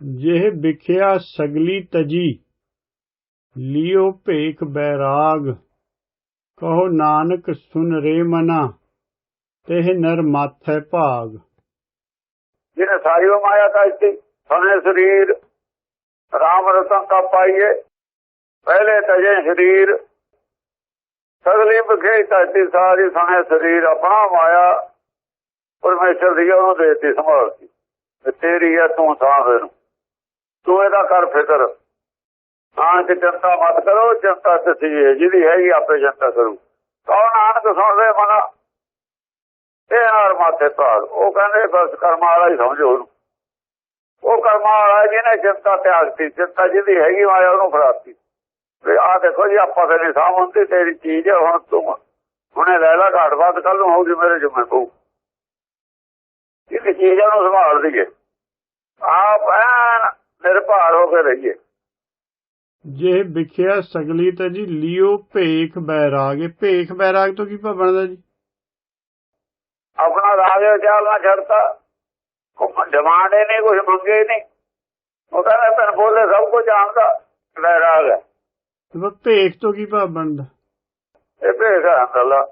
ਜਿਹ ਵਿਖਿਆ ਸਗਲੀ ਤਜੀ, ਲਿਓ ਭੇਖ ਬੈਰਾਗ, ਕਹੋ ਨਾਨਕ ਸੁਨ ਰੇ ਮਨਾ, ਤੇਹ ਨਰ ਮਾਥੈ ਭਾਗ। ਜਿਹਨੇ ਸਾਰੀ ਉਹ ਮਾਇਆ ਕਾਇਤੀ ਸਨੇ ਸਰੀਰ, ਰਾਮ ਰਤਨ ਕਾ ਪਾਈਏ, ਪਹਿਲੇ ਤਜੇ ਸਰੀਰ, ਸਗਲੀ ਬਖੇ ਤਾਤੀ ਸਾਰੀ ਸਨੇ ਸਰੀਰ, ਆਪਣਾ ਮਾਇਆ ਪਰਮੇਸ਼ਰ ਦੀ ਉਹਨੂੰ ਦੇਤੀ, ਸੰਭਾਲ ਕੇ ਤੇਰੀ ਆ ਤੂੰ ਸਾਹ ਨੂੰ ਤੂੰ ਇਹਦਾ ਕਰ ਫਿਕਰ। ਹਾਂ ਕਿ ਚਿੰਤਾ ਮਤ ਕਰੋ ਚਿੰਤਾ ਤੇ ਜਿਹਦੀ ਹੈਗੀ ਆਪੇ ਚਿੰਤਾ ਕਰੂ। ਕੌਣ ਨਾਨਕ ਸੁਣਦੇ ਮਨਾ? ਇਹ ਨਾਲ ਮਾਥੇ ਭਾਗ। ਉਹ ਕਹਿੰਦੇ, ਬਸ ਕਰਮਾਂ ਵਾਲਾ ਹੀ ਸਮਝੋ ਉਹਨੂੰ। ਉਹ ਕਰਮਾਂ ਵਾਲਾ ਜਿਹਨੇ ਚਿੰਤਾ ਤਿਆਗਤੀ ਚਿੰਤਾ ਜਿਹਦੀ ਹੈਗੀ ਮਾਇਆ ਉਹਨੂੰ ਫੜਾਤੀ। ਵੀ ਆਹ ਦੇਖੋ ਜੀ, ਆਪਾਂ ਤੇ ਨਹੀਂ ਸਾਹਮਣੇ ਤੇਰੀ ਚੀਜ਼ ਹੈ, ਹੁਣ ਤੂੰ ਹੁਣੇ ਲੈ ਲਾ, ਘਾਟ ਬਾਤ ਕੱਲ ਨੂੰ ਹੋਊਗੀ ਮੇਰੇ ਜੁਮੇ ਪਊ ਇਹ ਚੀਜ਼ਾਂ ਨੂੰ ਸੰਭਾਲ ਲਈਏ। ਆਪ ਐਨ ਨਿਰਭਰ ਹੋ ਕੇ ਰਹੀਏ। ਜਿਹ ਵਿਖਿਆ ਸਗਲੀ ਤਜੀ ਲਿਓ ਭੇਖ ਬੈਰਾਗ। ਇਹ ਭੇਖ ਬੈਰਾਗ ਤੋਂ ਕੀ ਭਾਵ ਬਣਦਾ ਜੀ? ਆਪਣਾ ਰਾਜੇ ਚਾਲਣਾ ਛੱਡਤਾ। ਕੋਈ ਡਿਮਾਂਡ ਹੀ ਨਹੀਂ ਕੁਝ ਮੰਗੇ ਹੀ ਨਹੀਂ। ਉਹ ਕਹਿੰਦਾ ਤਨ ਬੋਲੇ ਸਭ ਕੁਝ ਜਾਣਦਾ ਲੈ ਰਾਗ ਹੈ। ਤੇ ਭੇਖ ਤੋਂ ਕੀ ਭਾਵ ਬਣਦਾ? ਇਹ ਭੇਗਾ ਅੰਦਰਲਾ।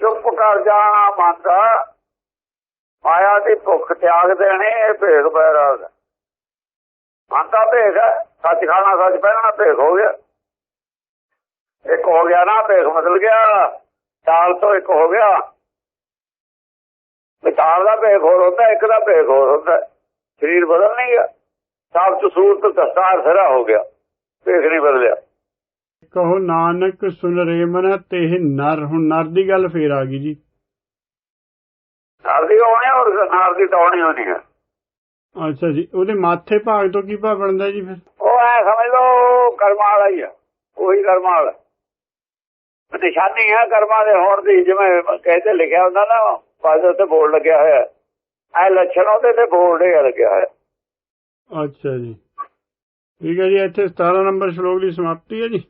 ਚੁੱਪ ਕਰ ਜਾਣਾ ਮੰਨਦਾ ਮਾਇਆ ਦੀ ਭੁੱਖ ਤਿਆਗ ਦੇਣੇ ਇਹ ਭੇਖ ਬੈਰਾਗ ਹੈ। ਮੰਨਦਾ ਭੇਗ ਸੱਚ ਖਾਣਾ ਸੱਚ ਪਹਿਨਣਾ, ਭੇਖ ਹੋ ਗਿਆ। ਇੱਕ ਹੋ ਗਿਆ ਨਾ, ਭੇਖ ਬਦਲ ਗਿਆ। ਸਾਲ ਤੋਂ ਇੱਕ ਹੋ ਗਿਆ। ਵਿਚਾਰ ਦਾ ਭੇਖ ਹੋਰ ਹੁੰਦਾ, ਇੱਕ ਦਾ ਭੇਖ ਹੋਰ ਹੁੰਦਾ। ਸਰੀਰ ਬਦਲ ਨਹੀਂ ਗਿਆ ਸਾਫ਼ ਚ ਸੂਰਤ ਦਸਤਾਰ ਸਿਰਾ ਹੋ ਗਿਆ। ਭੇਖ ਨਹੀਂ ਬਦਲਿਆ। ਕਹੋ, ਨਾਨਕ ਸੁਨ ਰੇ ਮਨਾ ਨਰ। ਹੁਣ ਨਰ ਦੀ ਗੱਲ ਫੇਰ ਆ ਗਈ ਜੀ। ਨਾਲ ਦੀ ਆਉਣੀ ਔਰ ਨਾਲ ਦੀ ਹੋਣੀ ਹੈ ਅੱਛਾ ਜੀ ਉਹਦੇ ਮਾਥੇ ਭਾਗ ਤੋਂ ਕੀ ਭਾਵ ਬਣਦਾ ਜੀ ਫਿਰ? ਉਹ ਐ ਸਮਝ ਲਓ ਕਰਮਾਂ ਵਾਲਾ ਹੀ ਆ ਉਹੀ ਕਰਮਾਂ ਵਾਲਾ ਨਿਸ਼ਾਨੀ ਹੈ ਕਰਮਾਂ ਦੇ ਹੋਣ ਦੀ ਜਿਵੇਂ ਕਹਿੰਦੇ ਲਿਖਿਆ ਹੁੰਦਾ ਨਾ ਪਾਸੇ ਉੱਤੇ ਬੋਰਡ ਲੱਗਿਆ ਹੋਇਆ। ਐ ਲੱਛਣ ਉਹਦੇ ਤੇ ਬੋਰਡ ਹੀ ਲੱਗਿਆ ਹੋਇਆ। ਅੱਛਾ ਜੀ। ਠੀਕ ਹੈ ਜੀ ਇੱਥੇ 17 ਨੰਬਰ ਸ਼ਲੋਕ ਦੀ ਸਮਾਪਤੀ ਹੈ ਜੀ।